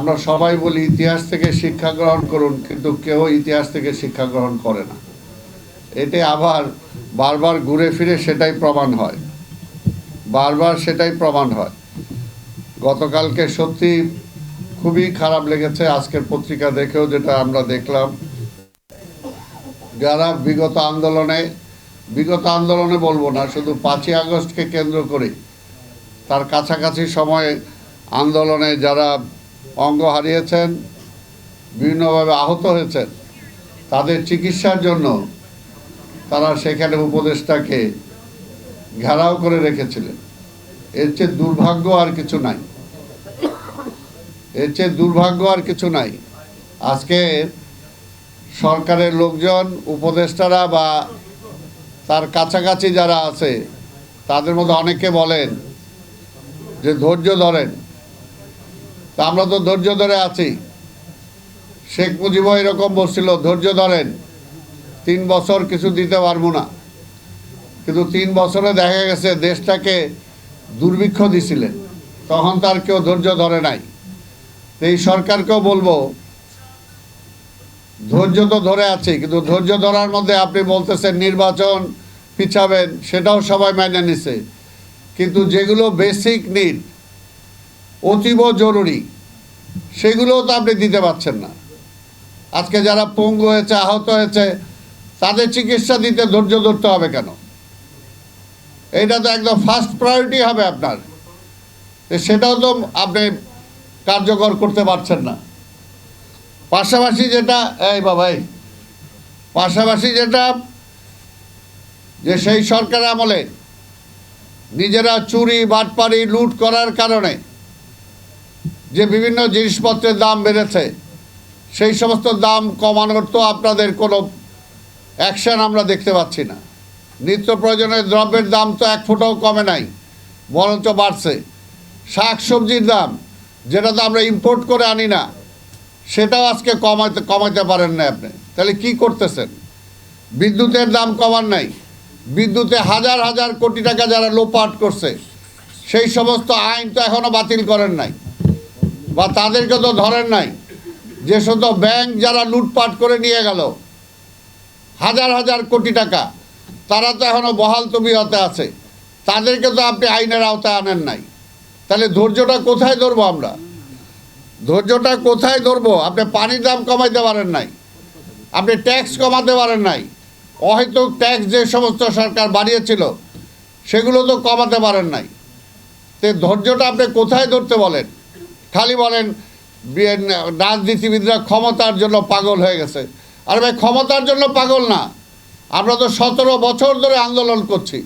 আমরা সবাই বলি ইতিহাস থেকে শিক্ষা গ্রহণ করুন, কিন্তু কেউ ইতিহাস থেকে শিক্ষা গ্রহণ করে না। এতে আবার বারবার ঘুরে ফিরে সেটাই প্রমাণ হয়। বারবার সেটাই প্রমাণ হয়। গতকালকে সত্যি খুবই খারাপ লেগেছে। আজকের পত্রিকা দেখেও যেটা আমরা দেখলাম, যারা বিগত আন্দোলনে বিগত আন্দোলনে বলব না, শুধু পাঁচই আগস্টকে কেন্দ্র করে তার কাছাকাছি সময়ে আন্দোলনে যারা অঙ্গ হারিয়েছেন, বিভিন্নভাবে আহত হয়েছেন। তাদের চিকিৎসার জন্য তারা সেখানে উপদেশটাকে ঘেরাও করে রেখেছিলেন। এর চেয়ে দুর্ভাগ্য আর কিছু নাই। এর চেয়ে দুর্ভাগ্য আর কিছু নাই। আজকে সরকারের লোকজন, উপদেষ্টারা বা তার কাছাকাছি যারা আছে, তাদের মধ্যে অনেকে বলেন যে ধৈর্য ধরেন। তা আমরা তো ধৈর্য ধরে আছি। শেখ মুজিবও এরকম বলছিল, ধৈর্য ধরেন, তিন বছর কিছু দিতে পারব না। কিন্তু তিন বছরে দেখা গেছে, দেশটাকে দুর্ভিক্ষ দিছিলেন। তখন তার কেউ ধৈর্য ধরে নাই। এই সরকারকেও বলব, ধৈর্য তো ধরে আছে কিন্তু ধৈর্য ধরার মধ্যে আপনি বলতেছেন নির্বাচন পিছাবেন, সেটাও সবাই মেনে নিছে। কিন্তু যেগুলো বেসিক নিড অতীব জরুরি। সেগুলোও তো আপনি দিতে পারছেন না। আজকে যারা পঙ্গু হয়েছে, আহত হয়েছে, তাদের চিকিৎসা দিতে ধৈর্য ধরতে হবে কেন? এটা তো একদম ফার্স্ট প্রায়োরিটি হবে আপনার। সেটাও তো আপনি কার্যকর করতে পারছেন না। পাশাপাশি যেটা, এই বাবাই পাশাপাশি যেটা, যে সেই সরকার আমলে নিজেরা চুরি, বাটপারি, লুট করার কারণে যে বিভিন্ন জিনিসপত্রের দাম বেড়েছে, সেই সমস্ত দাম কমানোর তো আপনাদের কোনো অ্যাকশন আমরা দেখতে পাচ্ছি না। নিত্য প্রয়োজনের দ্রব্যের দাম তো এক ফুটাও কমে নাই, বরঞ্চ বাড়ছে। শাক সবজির দাম, যেটা তো আমরা ইম্পোর্ট করে আনি না, সেটাও আজকে কমাতে কমাতে পারেন না আপনি। তাহলে কি করতেছেন? বিদ্যুতের দাম কমান নাই। বিদ্যুতে হাজার হাজার কোটি টাকা যারা লোপাট করছে, সেই সমস্ত আইন তো এখনও বাতিল করেন নাই। বা তাদেরকে তো ধরেন নাই। যে শুধু ব্যাংক যারা লুটপাট করে নিয়ে গেল, হাজার হাজার কোটি টাকা, তারা তো এখনও বহাল তবিয়তে আছে। তাদেরকে তো আপনি আইনের আওতায় আনেন নাই। তাহলে ধৈর্যটা কোথায় ধরবো আমরা? ধৈর্যটা কোথায় ধরবো? আপনি পানির দাম কমাইতে পারেন নাই। আপনি ট্যাক্স কমাতে পারেন নাই। অহেতুক ট্যাক্স যে সমস্ত সরকার বাড়িয়েছিল, সেগুলো তো কমাতে পারেন নাই। তো ধৈর্যটা আপনি কোথায় ধরতে বলেন? খালি বলেন রাজনীতিবিদরা ক্ষমতার জন্য পাগল হয়ে গেছে। আর ভাই, ক্ষমতার জন্য পাগল না। আমরা তো সতেরো বছর ধরে আন্দোলন করছি।